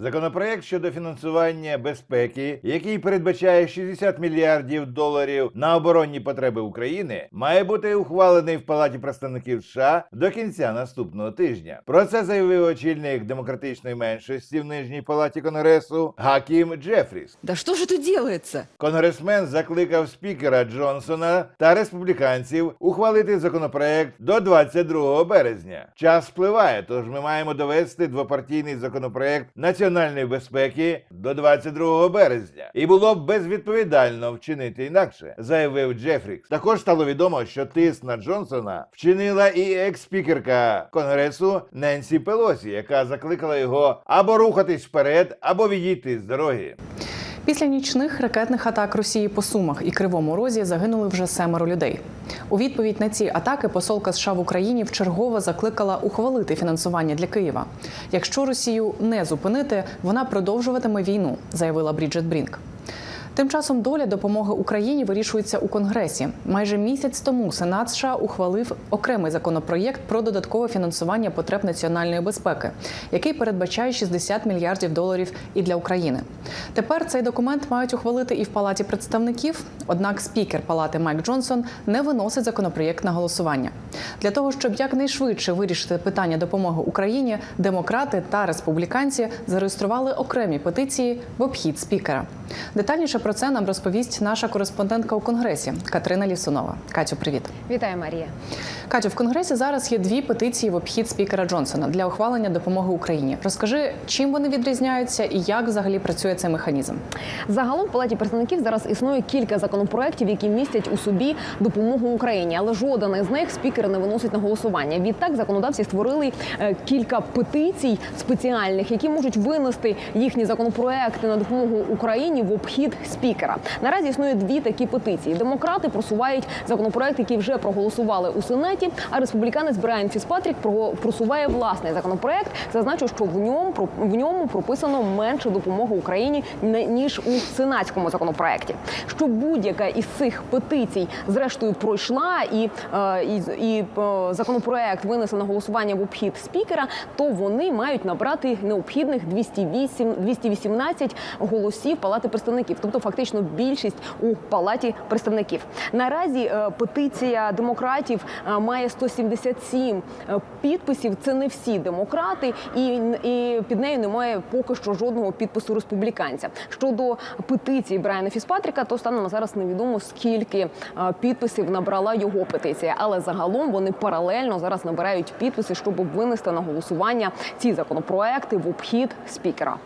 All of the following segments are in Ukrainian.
Законопроект щодо фінансування безпеки, який передбачає 60 мільярдів доларів на оборонні потреби України, має бути ухвалений в Палаті представників США до кінця наступного тижня. Про це заявив очільник демократичної меншості в нижній палаті конгресу Гакім Джефріс. Да что же тут делается? Конгресмен закликав спікера Джонсона та республіканців ухвалити законопроект до 22 березня. Час спливає, тож ми маємо довести двопартійний законопроект національної безпеки до 22 березня. І було б безвідповідально вчинити інакше, заявив Джефрікс. Також стало відомо, що тиск на Джонсона вчинила і екс-спікерка конгресу Ненсі Пелосі, яка закликала його або рухатись вперед, або відійти з дороги. Після нічних ракетних атак Росії по Сумах і Кривому Розі загинули вже семеро людей. У відповідь на ці атаки посолка США в Україні вчергово закликала ухвалити фінансування для Києва. Якщо Росію не зупинити, вона продовжуватиме війну, заявила Бріджет Брінк. Тим часом доля допомоги Україні вирішується у Конгресі. Майже місяць тому Сенат США ухвалив окремий законопроєкт про додаткове фінансування потреб національної безпеки, який передбачає 60 мільярдів доларів і для України. Тепер цей документ мають ухвалити і в Палаті представників. Однак спікер Палати Майк Джонсон не виносить законопроєкт на голосування. Для того щоб якнайшвидше вирішити питання допомоги Україні, демократи та республіканці зареєстрували окремі петиції в обхід спікера. Детальніше про це нам розповість наша кореспондентка у конгресі Катерина Лісунова. Катю, привіт. Вітаю, Марія. Катю, в конгресі зараз є дві петиції в обхід спікера Джонсона для ухвалення допомоги Україні. Розкажи, чим вони відрізняються і як взагалі працює цей механізм. Загалом в палаті представників зараз існує кілька законопроєктів, які містять у собі допомогу Україні, але жоден із них спікер не виносить на голосування. Відтак законодавці створили е, кілька петицій спеціальних, які можуть винести їхні законопроекти на допомогу Україні в обхід спікера. Наразі існує дві такі петиції. Демократи просувають законопроект, який вже проголосували у сенаті. А республіканець Брайан Фіспатрік про- просуває власний законопроект. Зазначу, що в ньому в ньому прописано менше допомоги Україні ніж у сенатському законопроекті. Що будь-яка із цих петицій зрештою пройшла і, е, і, і е, законопроект винесе на голосування в обхід спікера, то вони мають набрати необхідних 208, 218 голосів Палати представників, тобто фактично більшість у Палаті представників. Наразі е, петиція демократів має 177 е, підписів. Це не всі демократи, і, і під нею немає поки що жодного підпису республіканця. Щодо петиції Брайана Фіспатріка, то станом зараз невідомо скільки е, підписів набрала його петиція, але загалом вони паралельно зараз набирають підписи, щоб винести на голосування ці законопроекти в обхід спікера.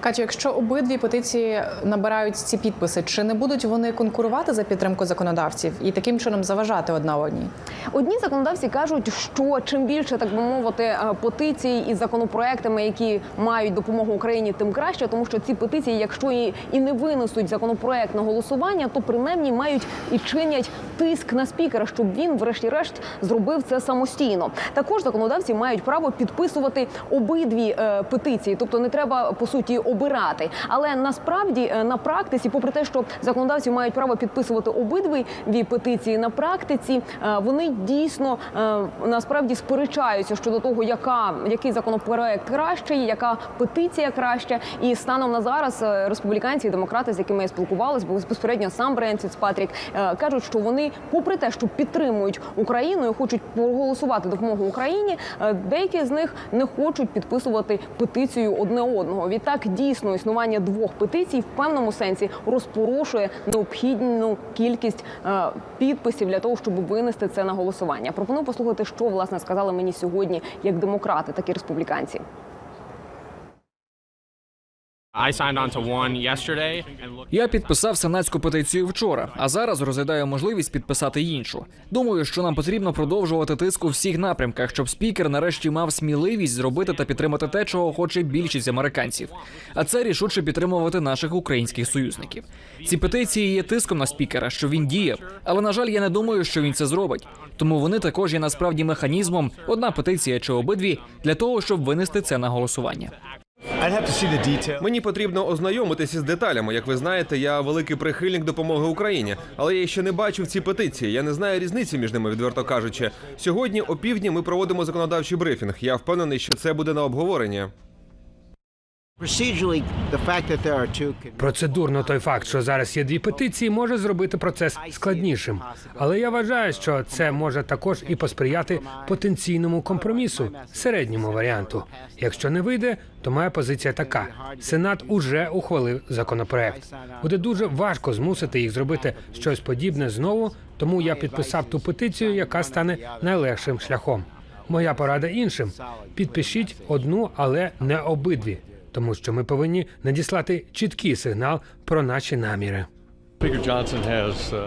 Катю, якщо обидві петиції набирають ці підписи, чи не будуть вони конкурувати за підтримку законодавців і таким чином заважати одна одній? Одні законодавці кажуть, що чим більше так би мовити е, петицій із законопроектами, які мають допомогу Україні, тим краще, тому що ці петиції, якщо і, і не винесуть законопроект на голосування, то принаймні мають і чинять тиск на спікера, щоб він, врешті-решт, зробив це самостійно. Також законодавці мають право підписувати обидві е, петиції, тобто не треба по суті обирати. Але насправді е, на практиці, попри те, що законодавці мають право підписувати обидві петиції на практиці, е, вони дійсно е, насправді сперечаються щодо того, яка який законопроект кращий, яка петиція краща. І станом на зараз республіканці і демократи, з якими я спілкувалась, бо безпосередньо сам Брайан Фіцпатрік, кажуть, що вони, попри те, що підтримують Україну і хочуть проголосувати допомогу Україні, деякі з них не хочуть підписувати петицію одне одного. Відтак дійсно існування двох петицій в певному сенсі розпорошує необхідну кількість е, підписів для того, щоб винести це на голосування. Пропоную послухати, що власне сказали мені сьогодні як демократи, так і республіканці. Я підписав сенатську петицію вчора, а зараз розглядаю можливість підписати іншу. Думаю, що нам потрібно продовжувати тиск у всіх напрямках, щоб спікер нарешті мав сміливість зробити та підтримати те, чого хоче більшість американців. А це рішуче підтримувати наших українських союзників. Ці петиції є тиском на спікера, що він діяв, але на жаль, я не думаю, що він це зробить. Тому вони також є насправді механізмом, одна петиція чи обидві, для того, щоб винести це на голосування. Мені потрібно ознайомитися з деталями. Як ви знаєте, я великий прихильник допомоги Україні, але я ще не бачив ці петиції. Я не знаю різниці між ними, відверто кажучи. Сьогодні о півдні ми проводимо законодавчий брифінг. Я впевнений, що це буде на обговорення. Процедурно той факт, що зараз є дві петиції, може зробити процес складнішим. Але я вважаю, що це може також і посприяти потенційному компромісу, середньому варіанту. Якщо не вийде, то моя позиція така: Сенат уже ухвалив законопроект. Буде дуже важко змусити їх зробити щось подібне знову, тому я підписав ту петицію, яка стане найлегшим шляхом. Моя порада іншим: підпишіть одну, але не обидві, тому що ми повинні надіслати чіткий сигнал про наші наміри.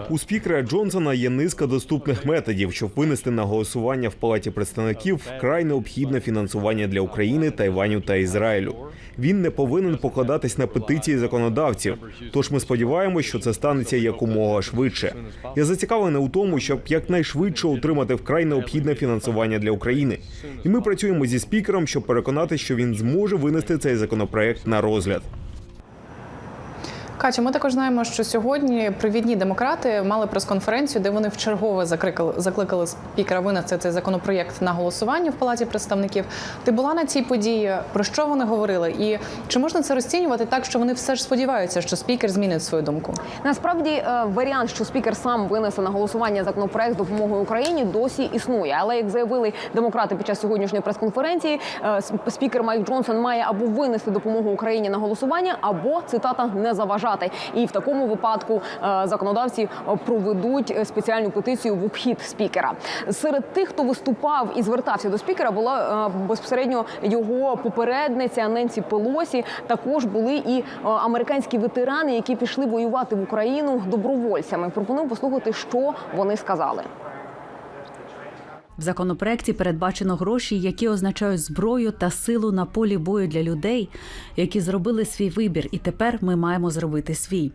У спікера Джонсона є низка доступних методів, щоб винести на голосування в палаті представників вкрай необхідне фінансування для України, Тайваню та Ізраїлю. Він не повинен покладатись на петиції законодавців. Тож ми сподіваємося, що це станеться якомога швидше. Я зацікавлений у тому, щоб якнайшвидше отримати вкрай необхідне фінансування для України. І ми працюємо зі спікером, щоб переконати, що він зможе винести цей законопроект на розгляд. Катя, ми також знаємо, що сьогодні провідні демократи мали прес-конференцію, де вони вчергове закликали, закликали спікера винести цей законопроєкт на голосування в палаті представників. Ти була на цій події? Про що вони говорили? І чи можна це розцінювати так, що вони все ж сподіваються, що спікер змінить свою думку? Насправді е, варіант, що спікер сам винесе на голосування законопроект з допомогою Україні, досі існує. Але як заявили демократи під час сьогоднішньої прес-конференції, е, спікер Майк Джонсон має або винести допомогу Україні на голосування, або цитата не заважати. І в такому випадку е, законодавці е, проведуть е, спеціальну петицію в обхід спікера. Серед тих, хто виступав і звертався до спікера, була безпосередньо його попередниця Ненсі Пелосі. Також були і американські ветерани, які пішли воювати в Україну добровольцями. Пропоную послухати, що вони сказали. В законопроекті передбачено гроші, які означають зброю та силу на полі бою для людей, які зробили свій вибір, і тепер ми маємо зробити свій.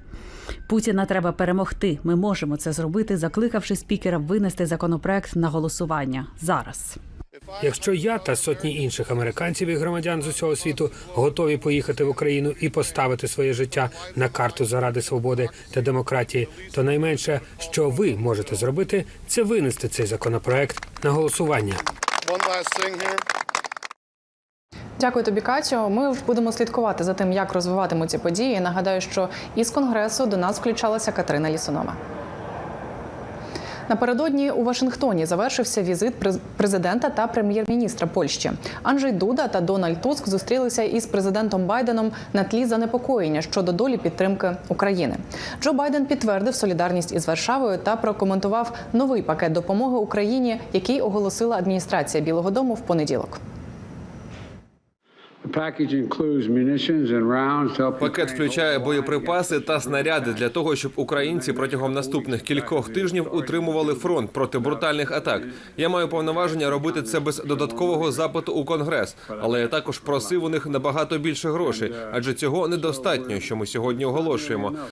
Путіна треба перемогти. Ми можемо це зробити, закликавши спікера винести законопроект на голосування зараз. Якщо я та сотні інших американців і громадян з усього світу готові поїхати в Україну і поставити своє життя на карту заради свободи та демократії, то найменше, що ви можете зробити, це винести цей законопроект на голосування. Дякую тобі, Катю. Ми будемо слідкувати за тим, як розвиватимуться події. Нагадаю, що із конгресу до нас включалася Катерина Лісунова. Напередодні у Вашингтоні завершився візит през- президента та прем'єр-міністра Польщі. Анджей Дуда та Дональд Туск зустрілися із президентом Байденом на тлі занепокоєння щодо долі підтримки України. Джо Байден підтвердив солідарність із Варшавою та прокоментував новий пакет допомоги Україні, який оголосила адміністрація Білого Дому в понеділок. Пакет включає боєприпаси та снаряди для того, щоб українці протягом наступних кількох тижнів утримували фронт проти брутальних атак. Я маю повноваження робити це без додаткового запиту у конгрес, але я також просив у них набагато більше грошей, адже цього недостатньо, що ми сьогодні оголошуємо.